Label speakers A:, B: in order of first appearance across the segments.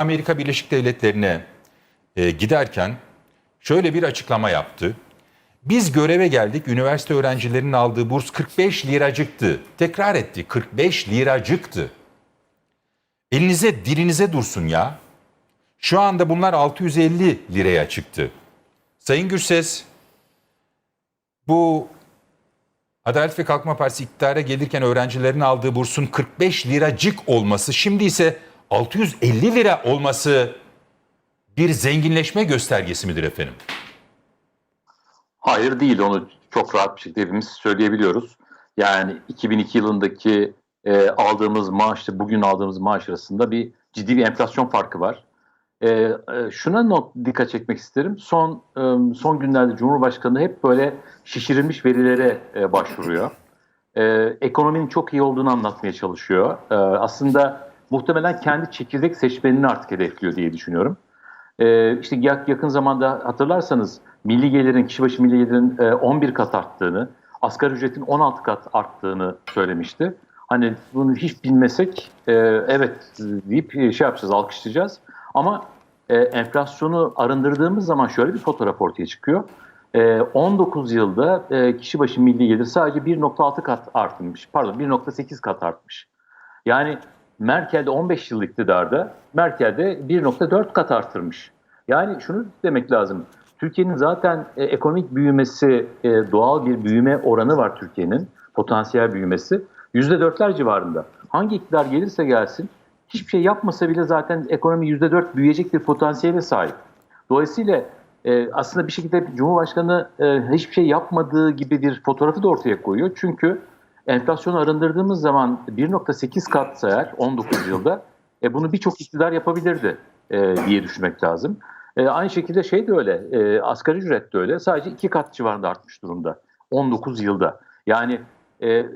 A: Amerika Birleşik Devletleri'ne e, giderken şöyle bir açıklama yaptı. Biz göreve geldik, üniversite öğrencilerinin aldığı burs 45 liracıktı. Tekrar etti, 45 liracıktı. Elinize, dilinize dursun ya. Şu anda bunlar 650 liraya çıktı. Sayın Gürses, bu Adalet ve Kalkınma Partisi iktidara gelirken öğrencilerin aldığı bursun 45 liracık olması, şimdi ise 650 lira olması bir zenginleşme göstergesi midir efendim?
B: Hayır değil onu çok rahat bir şekilde hepimiz söyleyebiliyoruz. Yani 2002 yılındaki e, aldığımız maaşla bugün aldığımız maaş arasında bir ciddi bir enflasyon farkı var. E, e, şuna not dikkat çekmek isterim. Son e, son günlerde Cumhurbaşkanı hep böyle şişirilmiş verilere e, başvuruyor. E, ekonominin çok iyi olduğunu anlatmaya çalışıyor. E, aslında muhtemelen kendi çekirdek seçmenini artık hedefliyor diye düşünüyorum. Ee, işte yak- yakın zamanda hatırlarsanız milli gelirin, kişi başı milli gelirin e, 11 kat arttığını, asgari ücretin 16 kat arttığını söylemişti. Hani bunu hiç bilmesek e, evet deyip e, şey yapacağız, alkışlayacağız. Ama e, enflasyonu arındırdığımız zaman şöyle bir fotoğraf ortaya çıkıyor. E, 19 yılda e, kişi başı milli gelir sadece 1.6 kat artmış, pardon 1.8 kat artmış. Yani Merkel'de 15 yıl iktidarda, Merkel'de 1.4 kat artırmış. Yani şunu demek lazım. Türkiye'nin zaten e, ekonomik büyümesi, e, doğal bir büyüme oranı var Türkiye'nin. Potansiyel büyümesi. %4'ler civarında. Hangi iktidar gelirse gelsin hiçbir şey yapmasa bile zaten ekonomi %4 büyüyecek bir potansiyele sahip. Dolayısıyla e, aslında bir şekilde Cumhurbaşkanı e, hiçbir şey yapmadığı gibi bir fotoğrafı da ortaya koyuyor. Çünkü enflasyonu arındırdığımız zaman 1.8 kat eğer 19 yılda e, bunu birçok iktidar yapabilirdi e, diye düşünmek lazım. E, aynı şekilde şey de öyle, e, asgari ücret de öyle. Sadece iki kat civarında artmış durumda 19 yılda. Yani e, e,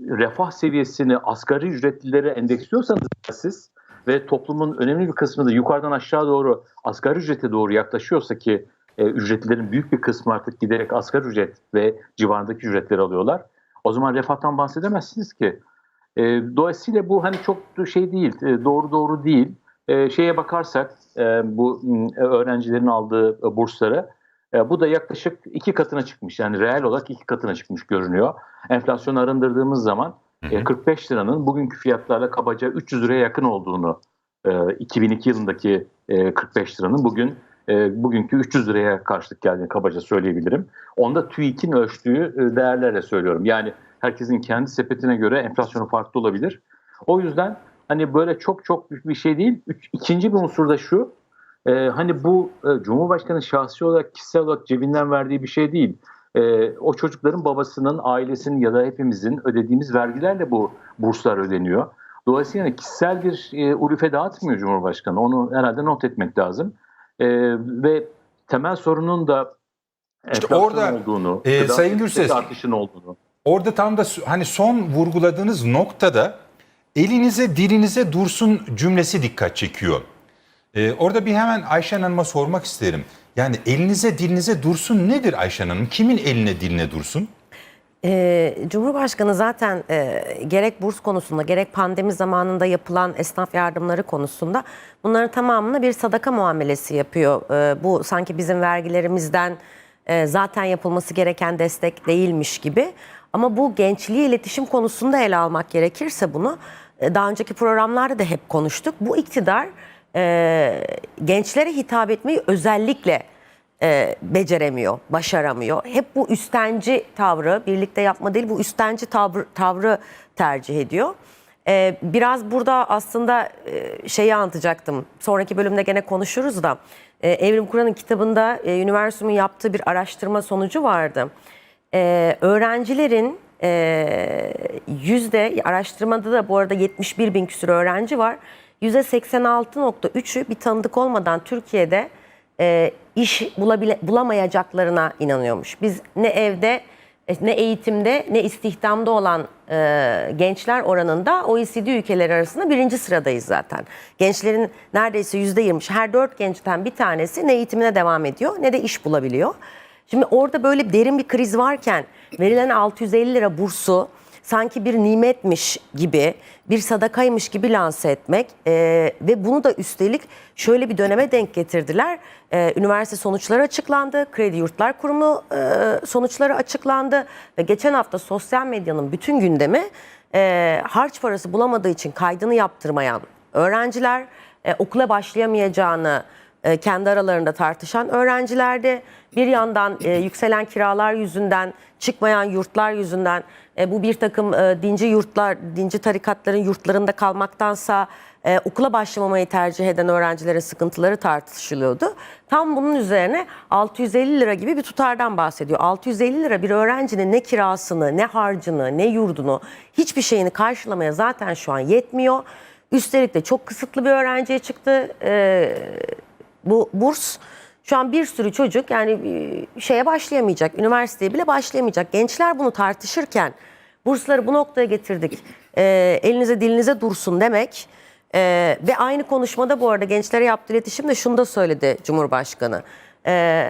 B: refah seviyesini asgari ücretlilere endeksliyorsanız siz ve toplumun önemli bir kısmı da yukarıdan aşağı doğru asgari ücrete doğru yaklaşıyorsa ki e, ücretlilerin büyük bir kısmı artık giderek asgari ücret ve civarındaki ücretleri alıyorlar. O zaman refahtan bahsedemezsiniz ki. E, dolayısıyla bu hani çok şey değil, e, doğru doğru değil. E, şeye bakarsak e, bu m, öğrencilerin aldığı e, burslara e, bu da yaklaşık iki katına çıkmış. Yani reel olarak iki katına çıkmış görünüyor. Enflasyonu arındırdığımız zaman e, 45 liranın bugünkü fiyatlarla kabaca 300 liraya yakın olduğunu e, 2002 yılındaki e, 45 liranın bugün e, bugünkü 300 liraya karşılık geldiğini kabaca söyleyebilirim. Onda TÜİK'in ölçtüğü e, değerlerle söylüyorum. Yani herkesin kendi sepetine göre enflasyonu farklı olabilir. O yüzden hani böyle çok çok büyük bir şey değil. Üç, ikinci bir unsur da şu. e, hani bu e, Cumhurbaşkanı şahsi olarak kişisel olarak cebinden verdiği bir şey değil. E, o çocukların babasının, ailesinin ya da hepimizin ödediğimiz vergilerle bu burslar ödeniyor. Dolayısıyla yani kişisel bir e, urife dağıtmıyor Cumhurbaşkanı. Onu herhalde not etmek lazım. E, ve temel sorunun da
A: İşte orada,
B: olduğunu,
A: e, Sayın Gürses,
B: artışın olduğunu.
A: Orada tam da hani son vurguladığınız noktada elinize dilinize dursun cümlesi dikkat çekiyor. Ee, orada bir hemen Ayşen Hanım'a sormak isterim. Yani elinize dilinize dursun nedir Ayşen Hanım? Kimin eline diline dursun?
C: Ee, Cumhurbaşkanı zaten e, gerek burs konusunda gerek pandemi zamanında yapılan esnaf yardımları konusunda bunların tamamını bir sadaka muamelesi yapıyor. Ee, bu sanki bizim vergilerimizden e, zaten yapılması gereken destek değilmiş gibi. Ama bu gençliği iletişim konusunda ele almak gerekirse bunu e, daha önceki programlarda da hep konuştuk. Bu iktidar e, gençlere hitap etmeyi özellikle e, beceremiyor, başaramıyor. Hep bu üstenci tavrı, birlikte yapma değil bu üstenci tavrı, tavrı tercih ediyor. E, biraz burada aslında e, şeyi anlatacaktım. Sonraki bölümde gene konuşuruz da. E, Evrim Kur'an'ın kitabında e, üniversitemin yaptığı bir araştırma sonucu vardı. E, öğrencilerin e, yüzde araştırmada da bu arada 71 bin küsur öğrenci var. Yüzde 86.3'ü bir tanıdık olmadan Türkiye'de e, iş bulabile, bulamayacaklarına inanıyormuş. Biz ne evde e, ne eğitimde ne istihdamda olan e, gençler oranında OECD ülkeleri arasında birinci sıradayız zaten. Gençlerin neredeyse yüzde yirmi, her dört gençten bir tanesi ne eğitimine devam ediyor ne de iş bulabiliyor. Şimdi orada böyle derin bir kriz varken verilen 650 lira bursu sanki bir nimetmiş gibi, bir sadakaymış gibi lanse etmek e, ve bunu da üstelik şöyle bir döneme denk getirdiler. E, üniversite sonuçları açıklandı, Kredi Yurtlar Kurumu e, sonuçları açıklandı ve geçen hafta sosyal medyanın bütün gündemi e, harç parası bulamadığı için kaydını yaptırmayan öğrenciler, e, okula başlayamayacağını e, kendi aralarında tartışan öğrencilerdi. Bir yandan e, yükselen kiralar yüzünden, çıkmayan yurtlar yüzünden e, bu bir takım e, dinci yurtlar, dinci tarikatların yurtlarında kalmaktansa e, okula başlamamayı tercih eden öğrencilerin sıkıntıları tartışılıyordu. Tam bunun üzerine 650 lira gibi bir tutardan bahsediyor. 650 lira bir öğrencinin ne kirasını, ne harcını, ne yurdunu, hiçbir şeyini karşılamaya zaten şu an yetmiyor. Üstelik de çok kısıtlı bir öğrenciye çıktı e, bu burs. Şu an bir sürü çocuk yani e, şeye başlayamayacak, üniversiteye bile başlayamayacak. Gençler bunu tartışırken bursları bu noktaya getirdik. E, elinize dilinize dursun demek. E, ve aynı konuşmada bu arada gençlere yaptığı iletişimde şunu da söyledi Cumhurbaşkanı. E,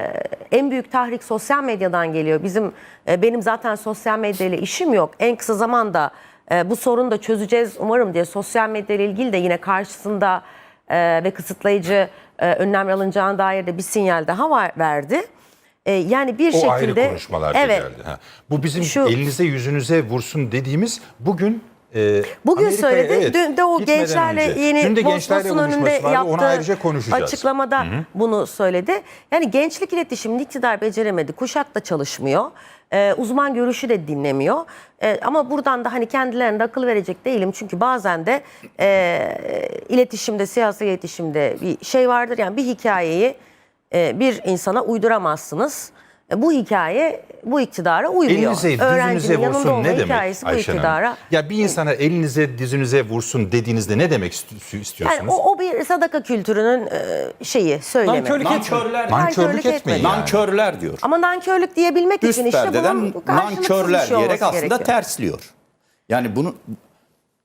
C: en büyük tahrik sosyal medyadan geliyor. Bizim e, benim zaten sosyal medyayla işim yok. En kısa zamanda e, bu sorunu da çözeceğiz umarım diye sosyal medya ile ilgili de yine karşısında e, ve kısıtlayıcı e, önlemler alınacağına dair de bir sinyal daha var, verdi. E, yani bir
A: O
C: şekilde
A: ayrı konuşmalarda
C: evet,
A: geldi. Ha. Bu bizim
C: Şu-
A: elinize yüzünüze vursun dediğimiz bugün e,
C: Bugün
A: Amerika'ya,
C: söyledi.
A: evet,
C: Dün de o
A: gitmeden
C: gençlerle
A: önce.
C: yeni
A: Dün de gençlerle
C: Bosphorus'un önünde
A: vardı. Onu
C: yaptığı
A: ayrıca konuşacağız.
C: açıklamada bunu söyledi. Yani gençlik iletişimini iktidar beceremedi. Kuşak da çalışmıyor. Ee, uzman görüşü de dinlemiyor. Ee, ama buradan da hani kendilerine de akıl verecek değilim. Çünkü bazen de e, iletişimde, siyasi iletişimde bir şey vardır. Yani bir hikayeyi e, bir insana uyduramazsınız. Bu hikaye bu iktidara uymuyor.
A: Elinize dizinize
C: yanında
A: vursun
C: olma
A: ne demek
C: hikayesi bu
A: Ayşen Hanım?
C: iktidara
A: Ya bir insana elinize dizinize vursun dediğinizde ne demek isti- istiyorsunuz?
C: Yani o, o bir sadaka kültürünün e, şeyi, söylemi.
D: Nankörlük
A: Nankörlük
D: etmeyin.
C: Nankörlük
A: etmeyin.
C: etmeyin.
A: yani.
D: Nankörler diyor.
C: Ama nankörlük diyebilmek
D: Üst
C: için işte
D: perdeden
C: bunun karşılıksız bir
D: nankörler
C: şey
D: diyerek
C: olması
D: aslında
C: gerekiyor.
D: tersliyor. Yani bunu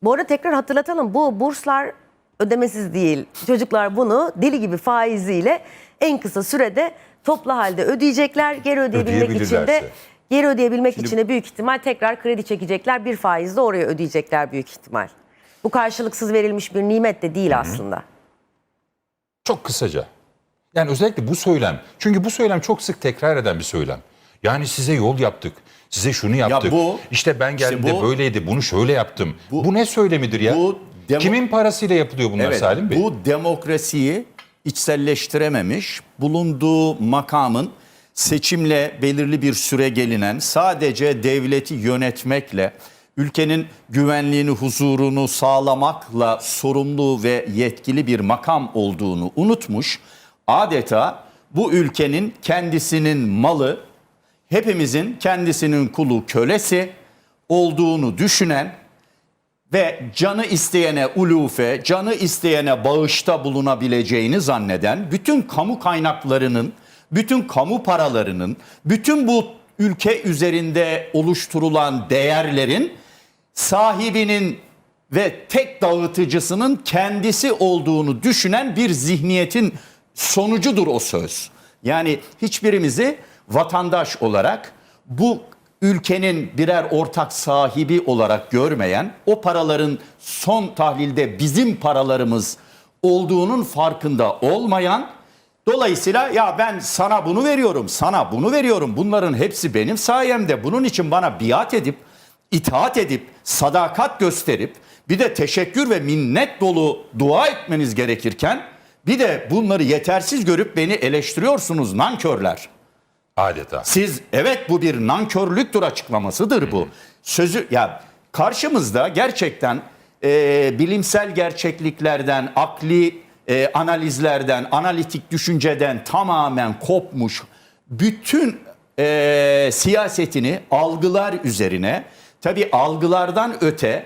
C: Bu arada tekrar hatırlatalım. Bu burslar ödemesiz değil. Çocuklar bunu deli gibi faiziyle en kısa sürede toplu halde ödeyecekler. Geri ödeyebilmek için de geri ödeyebilmek için de büyük ihtimal tekrar kredi çekecekler. Bir faizle oraya ödeyecekler büyük ihtimal. Bu karşılıksız verilmiş bir nimet de değil aslında.
A: Çok kısaca. Yani özellikle bu söylem. Çünkü bu söylem çok sık tekrar eden bir söylem. Yani size yol yaptık. Size şunu yaptık.
D: bu-
A: işte ben
D: işte
A: geldiğimde
D: bu-
A: böyleydi. Bunu şöyle yaptım. Bu,
D: Bu-
A: ne söylemidir ya?
D: bu demo-
A: Kimin parasıyla yapılıyor bunlar
D: evet,
A: Salim Bey?
D: bu demokrasiyi içselleştirememiş, bulunduğu makamın seçimle belirli bir süre gelinen sadece devleti yönetmekle ülkenin güvenliğini, huzurunu sağlamakla sorumlu ve yetkili bir makam olduğunu unutmuş. Adeta bu ülkenin kendisinin malı, hepimizin kendisinin kulu, kölesi olduğunu düşünen ve canı isteyene ulufe, canı isteyene bağışta bulunabileceğini zanneden bütün kamu kaynaklarının, bütün kamu paralarının, bütün bu ülke üzerinde oluşturulan değerlerin sahibinin ve tek dağıtıcısının kendisi olduğunu düşünen bir zihniyetin sonucudur o söz. Yani hiçbirimizi vatandaş olarak bu ülkenin birer ortak sahibi olarak görmeyen, o paraların son tahlilde bizim paralarımız olduğunun farkında olmayan, dolayısıyla ya ben sana bunu veriyorum, sana bunu veriyorum, bunların hepsi benim sayemde, bunun için bana biat edip, itaat edip, sadakat gösterip, bir de teşekkür ve minnet dolu dua etmeniz gerekirken, bir de bunları yetersiz görüp beni eleştiriyorsunuz nankörler.
A: Adeta.
D: Siz evet bu bir nankörlüktür açıklamasıdır bu. Sözü ya karşımızda gerçekten e, bilimsel gerçekliklerden, akli e, analizlerden, analitik düşünceden tamamen kopmuş bütün e, siyasetini algılar üzerine tabi algılardan öte